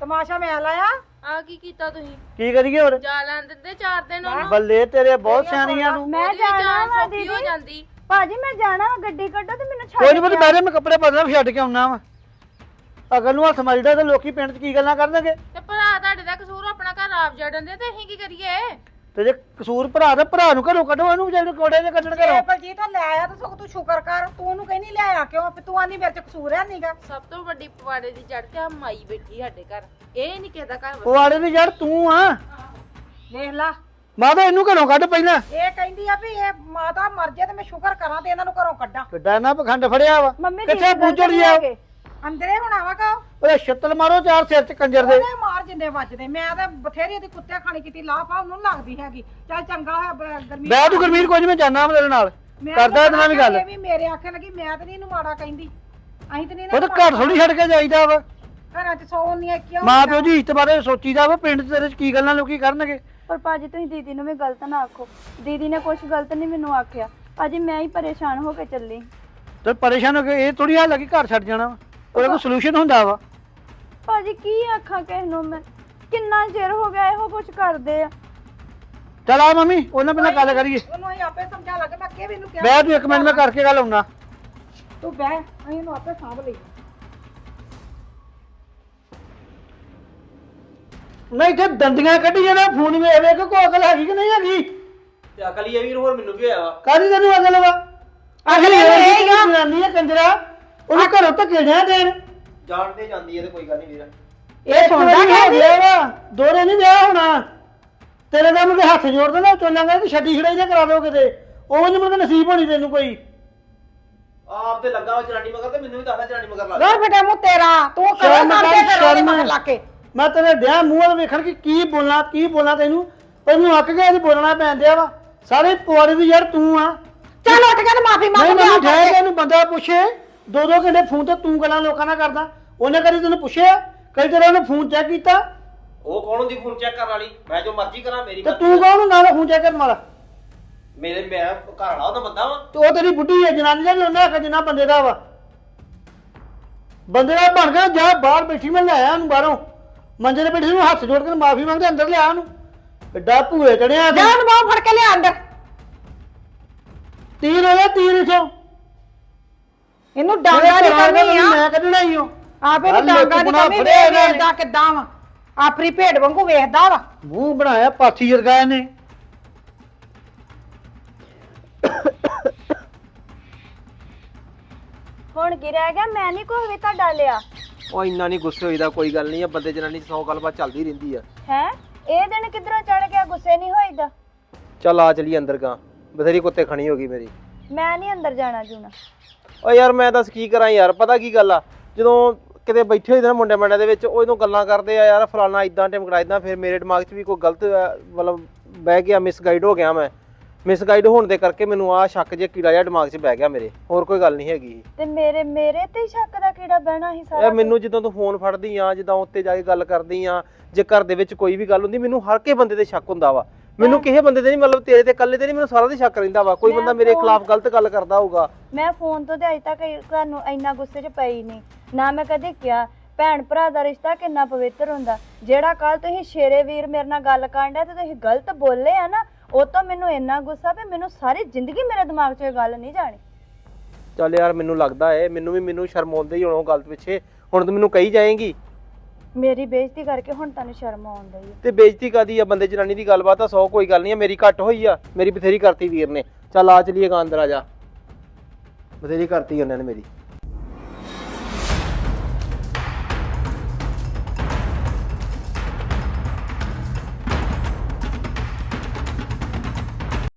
ਤਮਾਸ਼ਾ ਮੈਂ ਲਾਇਆ? ਆ ਕੀ ਕੀਤਾ ਤੁਸੀਂ? ਕੀ ਕਰੀਏ ਹੋਰ? ਜਾ ਲੈਣ ਦਿੰਦੇ ਚਾਰ ਦਿਨ ਉਹਨੂੰ? ਬੱਲੇ ਤੇਰੇ ਬਹੁਤ ਸਿਆਣੀਆਂ ਨੂੰ ਮੈਂ ਉਹਦੀ ਜਾਣਾ ਜਾਨ ਵਾ ਸੌਖੀ ਹੋ ਦੀਦੀ। ਜਾਂਦੀ। ਭਾਜੀ ਮੈਂ ਜਾਣਾ ਵਾ ਗੱਡੀ ਕੱਢੋ ਤੇ ਮੈਨੂੰ ਛੱਡ ਕੋਈ ਨਹੀਂ ਪੁੱਤ ਕੇ ਬੈਠੇ ਮੈਂ ਕੱਪੜੇ ਬਦਲਣਾ ਫਿਰ ਛੱਡ ਕੇ ਆਉਣਾ ਵਾ। ਅਗਰ ਨੂੰ ਹੱਥ ਮਾਰੀਦਾ ਤੇ ਲੋਕੀ ਪਿੰਡ ਚ ਕੀ ਗੱਲਾਂ ਕਰਨਗੇ? ਤੇ ਭਰਾ ਤੁਹਾਡੇ ਦਾ ਕਸੂਰ ਆਪਣਾ ਘਰ ਆਪ ਜੜਨ ਦੇ ਤੇ ਅਸੀਂ ਕੀ ਕਰੀਏ? ਤੇ ਜੇ ਕਸੂਰ ਭਰਾ ਦਾ ਭਰਾ ਨੂੰ ਘਰੋਂ ਕੱਢੋ ਇਹਨੂੰ ਜਿਹੜੇ ਕੋੜੇ ਦੇ ਕੱਢਣ ਘਰੋਂ। ਬਲਜੀਤ ਲੈ ਆਇਆ ਤਾਂ ਸਗੋਂ ਤੂੰ ਸ਼ੁਕਰ ਕਰ ਤੂੰ ਉਹਨੂੰ ਕਹਿੰਦੀ ਲਿਆਇਆ ਕਿਉਂ ਵੀ ਤੂੰ ਆਨੀ ਮੇਰੇ ਚ ਕਸੂਰ ਹੈ ਨਹੀਂਗਾ ਸਭ ਤੋਂ ਵੱਡੀ ਪਵਾੜੇ ਦੀ ਜੜ ਤੇ ਆ ਮਾਈ ਬੈਠੀ ਸਾਡੇ ਘਰ। ਇਹ ਨਹੀਂ ਕਿਸੇ ਦਾ ਘਰ ਉਹ ਆੜੇ ਦੀ ਯਾਰ ਤੂੰ ਆ। ਵੇਖ ਲਾ। ਮਾਤਾ ਇਹਨੂੰ ਘਰੋਂ ਕੱਢ ਪਹਿਲਾਂ। ਇਹ ਕਹਿੰਦੀ ਆ ਵੀ ਇਹ ਮਾਤਾ ਮਰ ਜੇ ਤੇ ਮੈਂ ਸ਼ੁਕਰ ਕਰਾਂ ਤੇ ਇਹਨਾਂ ਨੂੰ ਘਰੋਂ ਕੱਢਾਂ। ਕਿੱਡਾ ਨਾ ਪਖੰਡ ਫੜਿਆ ਵਾ। ਮੰਮੀ ਕਿੱਥੇ ਦੀਦੀ ਗਲਤ ਅੰਦਰੇ ਹੁਣ ਆਵਾਗਾ ਓਏ ਛੱਤਲ ਮਾਰੋ ਚਾਰ ਸਿਰ ਚ ਕੰਜਰ ਦੇ। ਉਹਨੇ ਮਾਰ ਜਿੰਦੇ ਵੱਜਦੇ। ਮੈਂ ਤਾਂ ਬਥੇਰੀ ਦੀ ਕੁੱਤੇ ਖਾਣੀ ਕੀਤੀ ਲਾਹ ਪਾ ਉਹਨੂੰ ਲੱਗਦੀ ਹੈਗੀ। ਚੱਲ ਚੰਗਾ ਹੋਇਆ ਬ- ਗਰਮੀ ਬੈ ਤੂੰ ਗੁਰਮੀਤ ਕੋਈ ਨੀ ਮੈਂ ਜਾਣਾ ਤੇਰੇ ਨਾਲ। ਮੈਂ ਕਰਦਾ ਇਹਦੇ ਨਾਲ ਵੀ ਗੱਲ। ਇਹ ਵੀ ਮੇਰੇ ਆਖੇ ਲੱਗੀ ਮੈਂ ਤਾਂ ਨਹੀਂ ਇਹਨੂੰ ਮਾੜਾ ਕਹਿੰਦੀ। ਅਸੀਂ ਤਾਂ ਨਹੀਂ ਉਹ ਤਾਂ ਘਰ ਥੋੜੀ ਛੱਡ ਕੇ ਜਾਈਦਾ ਵਾ। ਘਰਾਂ ਚ ਸੌ ਹੁੰਦੀਆਂ ਕਿਉਂ ਮਾਂ ਪਿਓ ਦੀ ਇੱਜ਼ਤ ਬਾਰੇ ਸੋਚੀਦਾ ਵਾ ਪਿੰਡ ਚ ਤੇਰੇ ਚ ਕੀ ਗੱਲਾਂ ਲੋਕੀ ਕਰਨਗੇ। ਪਰ ਭਾਜੀ ਤੁਸੀਂ ਦੀਦੀ ਨੂੰ ਵੀ ਗਲਤ ਨਾ ਆਖੋ। ਦੀਦੀ ਨੇ ਕੁਝ ਗਲਤ ਨਹੀਂ ਮੈਨੂੰ ਆਖਿਆ। ਭਾਜੀ ਮੈਂ ਹੀ ਪਰੇਸ਼ਾਨ ਹੋ ਕੇ ਚੱਲੀ। ਤੇ ਪਰੇਸ਼ਾਨ ਹੋ ਕੇ ਇਹ ਥੋੜੀ ਹਾਲ ਲੱਗੀ ਘਰ ਛੱਡ ਜਾਣਾ ਵਾ। ਉਹਦਾ ਕੋਈ ਸੋਲੂਸ਼ਨ ਹੁੰਦਾ ਵਾ? ਭਾਜੀ ਕੀ ਆਖਾਂ ਕਿਸ ਨੂੰ ਮੈਂ? ਕਿੰਨਾ ਚਿਰ ਹੋ ਗਿਆ ਇਹੋ ਕੁਝ ਕਰਦੇ ਆ? ਚਲ ਆ ਮੰਮੀ ਉਹਨਾਂ ਬਿਨਾਂ ਗੱਲ ਕਰੀਏ। ਉਹਨੂੰ ਅਸੀਂ ਆਪੇ ਸਮਝਾ ਲਾਂਗੇ ਮੈਂ ਅੱਗੇ ਵੀ ਇਹਨੂੰ ਕਿਹਾ ਬਹਿ ਤੂੰ ਇੱਕ ਮਿੰਟ ਮੈਂ ਕਰਕੇ ਗੱਲ ਆਉਣਾ। ਤੂੰ ਬਹਿ ਅਸੀਂ ਇਹਨੂੰ ਆਪੇ ਸਾਂਭ ਲਈ। ਨਹੀਂ ਇੱਥੇ ਦੰਦੀਆਂ ਕੱਢੀਆਂ ਨਾ ਫੋਨ ਵੇਖ ਵੇਖ ਕੋ ਅਕਲ ਹੈਗੀ ਕਿ ਨਹੀਂ ਹੈਗੀ? ਤੇ ਅਕਲ ਹੀ ਆ ਵੀਰ ਹੋਰ ਮੈਨੂੰ ਕੀ ਹੋਇਆ ਵਾ? ਕਾਹਦੀ ਤੈਨੂੰ ਅਕਲ ਵਾ? ਅਕਲ ਇਹ ਹੈ ਕੰਜਰਾ? ਉਹਨੂੰ ਘਰੋਂ ਧੱਕੇ ਡਿਆ ਦੇਣ। ਜਾਣਦੇ ਜਾਂਦੀ ਹੈ ਤੇ ਕੋਈ ਗੱਲ ਨਹੀਂ ਵੀਰ। ਇਹ ਸੁਣਦਾ ਕਿ ਵਾ ਦੋਰੇ ਨਹੀਂ ਵਿਆਹ ਹੋਣਾ। ਤੇਰੇ ਦਾ ਮੁੰਡੇ ਹੱਥ ਜੋੜ ਦੇਣਾ ਚੋਲਾਂਗਾ ਤੇ ਛੱਡੀ ਛੜਾਈ ਨਾ ਕਰਾ ਦਿਓ ਕਿਤੇ। ਉਹ ਨਹੀਂ ਮੁੰਡੇ ਨਸੀਬ ਹੋਣੀ ਤੈਨੂੰ ਕੋਈ। ਆਪ ਤੇ ਲੱਗਾ ਵਾ ਜਨਾਨੀ ਮਗਰ ਤੇ ਮੈਨੂੰ ਵੀ ਦੱਸਦਾ ਜਨਾਨੀ ਮਗਰ ਲੱਗ ਤੇਰਾ। ਤੂੰ ਸ਼ਰਮ ਕਰੋ ਕਰਦੇ ਸ਼ਰਮ। ਲਾ ਕੇ? ਮੈਂ ਤੇਰੇ ਡਿਆ ਮੂੰਹ ਵੱਲ ਵੇਖਣ ਕਿ ਕੀ ਬੋਲਣਾ ਕੀ ਬੋਲਣਾ ਤੈਨੂੰ। ਤੈਨੂੰ ਅੱਕ ਗਿਆ ਤੇ ਬੋਲਣਾ ਪੈਂਦਿਆ ਵਾ। ਸਾਰੇ ਪੁਆੜੇ ਦੀ ਯਾਰ ਤੂੰ ਆ। ਚੱਲ ਉੱਠ ਕੇ ਮਾਫੀ ਨਹੀਂ ਮੰਗ ਮੈਨੂੰ ਠਹਿਰ ਕੇ ਇਹਨੂੰ ਬੰਦਾ ਪੁੱਛੇ। ਦੋ ਦੋ ਘੰਟੇ ਫੋਨ ਤੇ ਤੂੰ ਗੱਲਾਂ ਲੋਕਾਂ ਨਾਲ ਕਰਦਾ। ਉਹਨੇ ਕਦੀ ਤੈਨੂੰ ਪੁੱਛਿਆ? ਕਈ ਤੇਰਾ ਉਹਨੇ ਫੋਨ ਚੈੱਕ ਕੀਤਾ? ਉਹ ਕੌਣ ਹੁੰਦੀ ਫੋਨ ਚੈੱਕ ਕਰਨ ਵਾਲੀ? ਮੈਂ ਜੋ ਮਰਜ਼ੀ ਕਰਾਂ ਮੇਰੀ ਤੇ ਮਰਜ਼ੀ। ਤੂੰ ਕੌਣ ਉਹਦਾ ਫੋਨ ਚੈੱਕ ਕਰਨ ਵਾਲਾ? ਮੇਰੇ ਮੈਂ ਘਰ ਵਾਲਾ ਉਹਦਾ ਬੰਦਾ ਵਾ। ਤੇ ਉਹ ਤੇਰੀ ਬੁੱਢੀ ਹੈ ਜਨਾਨੀ ਦਾ ਲੋਨਾ ਆਖਿਆ ਜਿੰਨਾ ਬੰਦੇ ਦਾ ਵਾ। ਬੰਦੇ ਦਾ ਬਣ ਗਿਆ ਜਾ ਬਾਹਰ ਬੈਠੀ ਮੈਂ ਲਿਆਇਆ ਉਹਨੂੰ ਬਾਹਰੋਂ। ਮੰਜੇ ਤੇ ਬੈਠੀ ਨੂੰ ਹੱਥ ਜੋੜ ਕੇ ਮਾਫੀ ਮੰਗਦੇ ਅੰਦਰ ਲਿਆ ਉਹਨੂੰ। ਕਿੱਡਾ ਭੂਏ ਚੜਿਆ ਜਾ ਉਹਨੂੰ ਬਾਹਰ ਫੜ ਕੇ ਲਿਆ ਅੰਦਰ। ਤੀਰ ਹੋਇਆ ਤੀਰ ਇਥੋਂ। ਇਹਨੂੰ ਡਾਂਗਾ ਨਹੀਂ ਕਰਨੀ ਆ। ਮੈਂ ਕੱਢਣਾ ਹੀ ਹਾਂ ਆਪੇ ਨੂੰ ਡਾਂਗਾ ਨਹੀਂ ਕਰਨੀ ਨੇ। ਵੇਖਦਾ ਕਿੱਦਾਂ ਵਾ। ਆਪਣੀ ਭੇਡ ਵਾਂਗੂ ਵੇਖਦਾ ਵਾ। ਮੂੰਹ ਬਣਾਇਆ ਪਾਥੀ ਵਰਗਾ ਇਹਨੇ। ਹੁਣ ਕੀ ਰਹਿ ਗਿਆ? ਮੈਂ ਨਹੀਂ ਕੋਈ ਵੀ ਤੁਹਾਡਾ ਲਿਆ। ਉਹ ਇੰਨਾ ਨਹੀਂ ਗੁੱਸੇ ਹੋਈਦਾ ਕੋਈ ਗੱਲ ਨਹੀਂ ਆ ਬੰਦੇ ਜਨਾਨੀ 'ਚ 100 ਗੱਲਬਾਤ ਚੱਲਦੀ ਰਹਿੰਦੀ ਆ। ਹੈ? ਇਹ ਦਿਨ ਕਿਧਰੋਂ ਚੜ ਗਿਆ? ਗੁੱਸੇ ਨਹੀਂ ਹੋਈਦਾ? ਚੱਲ ਆ ਚਲੀ ਅੰਦਰ ਗਾ ਬਥੇਰੀ ਕੁੱਤੇ ਖਣੀ ਹੋ ਗਈ ਮੇਰੀ। ਮੈਂ ਨਹੀਂ ਅੰਦਰ ਜਾਣਾ ਜੂਣਾ ਓ ਯਾਰ ਮੈਂ ਦੱਸ ਕੀ ਕਰਾਂ ਯਾਰ ਪਤਾ ਕੀ ਗੱਲ ਆ? ਜਦੋਂ ਕਿਤੇ ਬੈਠੇ ਹੋਏ ਨੇ ਮੁੰਡੇ ਮੰਡੇ ਦੇ ਵਿੱਚ ਉਹ ਇਹਨੂੰ ਗੱਲਾਂ ਕਰਦੇ ਆ ਯਾਰ ਫਲਾਣਾ ਇਦਾਂ ਟਿਮਕੜਾ ਇਦਾਂ ਫਿਰ ਮੇਰੇ ਦਿਮਾਗ 'ਚ ਵੀ ਕੋਈ ਗਲਤ ਮਤਲਬ ਬਹਿ ਗਿਆ ਮਿਸਗਾਈਡ ਹੋ ਗਿਆ ਮੈਂ। ਮਿਸਗਾਈਡ ਹੋਣ ਦੇ ਕਰਕੇ ਮੈਨੂੰ ਆ ਸ਼ੱਕ ਜੇ ਕੀੜਾ ਜਿਹਾ ਦਿਮਾਗ 'ਚ ਬਹਿ ਗਿਆ ਮੇਰੇ। ਹੋਰ ਕੋਈ ਗੱਲ ਨਹੀਂ ਹੈਗੀ। ਤੇ ਮੇਰੇ ਮੇਰੇ ਤੇ ਹੀ ਸ਼ੱਕ ਦਾ ਕੀੜਾ ਬਹਿਣਾ ਸੀ ਸਾਰਾ ਯਾਰ ਮੈਨੂੰ ਜਦੋਂ ਤੂੰ ਫੋਨ ਫੜਦੀ ਆ ਜਦੋਂ ਉੱਤੇ ਜਾ ਕੇ ਗੱਲ ਕਰਦੀ ਆ ਜੇ ਘਰ ਦੇ ਵਿੱਚ ਕੋਈ ਵੀ ਗੱਲ ਹੁੰਦੀ ਮੈਨੂੰ ਹਰ ਕੇ ਬੰਦੇ ਤੇ ਸ਼ੱਕ ਹੁੰਦਾ ਵਾ। ਮੈਨੂੰ ਕਿਸੇ ਬੰਦੇ ਤੇ ਨਹੀਂ ਮਤਲਬ ਤੇਰੇ ਤੇ ਇਕੱਲੇ ਤੇ ਨਹੀਂ ਮੈਨੂੰ ਸਾਰਾ ਤੇ ਸ਼ੱਕ ਰਹਿੰਦਾ ਵਾ। ਕੋਈ ਮੈਂ ਬੰਦਾ ਮੇਰੇ ਫੋਨ- ਖਿਲਾਫ ਗਲਤ ਗੱਲ ਕਰਦਾ ਹੋਊਗਾ। ਮੈਂ ਫੋਨ ਤੋਂ ਤੇ ਅਜੇ ਤੱਕ ਤੁਹਾਨੂੰ ਇੰਨਾ ਗੁੱਸੇ 'ਚ ਪਈ ਨਹੀਂ। ਨਾ ਮੈਂ ਕਦੇ ਕਿਹਾ ਭੈਣ ਭਰਾ ਦਾ ਰਿਸ਼ਤਾ ਕਿੰਨਾ ਪਵਿੱਤਰ ਹੁੰਦਾ। ਜਿਹੜਾ ਕੱਲ ਤੁਸੀਂ ਸ਼ੇਰੇ ਵੀਰ ਮੇਰੇ ਨਾਲ ਗੱਲ ਕਰਨ ਡਿਆ ਤੇ ਤੁਸੀਂ ਗਲਤ ਬੋਲੇ ਆ ਨਾ ਉਹ ਤੋਂ ਮੈਨੂੰ ਇੰਨਾ ਗੁੱਸਾ ਵੀ ਮੈਨੂੰ ਸਾਰੀ ਜ਼ਿੰਦਗੀ ਮੇਰੇ ਦਿਮਾਗ 'ਚ ਇਹ ਗੱਲ ਨਹੀਂ ਜਾਣੀ। ਚੱਲ ਯਾਰ ਮੈਨੂੰ ਲੱਗਦਾ ਏ ਮੈਨੂੰ ਵੀ ਮੈਨੂੰ ਸ਼ਰਮ ਆਉਂਦੀ ਹੁਣ ਉਹ ਗੱਲ ਪਿੱਛੇ। ਹੁਣ ਤੂੰ ਮੈਨੂੰ ਕਹੀ ਜਾਏਂਗੀ। ਮੇਰੀ ਬੇਇੱਜ਼ਤੀ ਕਰਕੇ ਹੁਣ ਤੁਹਾਨੂੰ ਸ਼ਰਮ ਆਉਣ ਡਈ ਹੈ ਤੇ ਬੇਇੱਜ਼ਤੀ ਕਾਦੀ ਆ? ਬੰਦੇ ਜਨਾਨੀ ਦੀ ਗੱਲਬਾਤ ਆ, ਸੌ ਕੋਈ ਗੱਲ ਨਹੀਂ ਆ, ਮੇਰੀ ਘੱਟ ਹੋਈ ਆ, ਮੇਰੀ ਬਥੇਰੀ ਕਰਤੀ ਵੀਰ ਨੇ। ਚੱਲ ਆ ਚਲੀਏ ਗਾ ਅੰਦਰ ਆ ਜਾ। ਬਥੇਰੀ ਕਰਤੀ ਉਹਨਾਂ ਨੇ ਮੇਰੀ।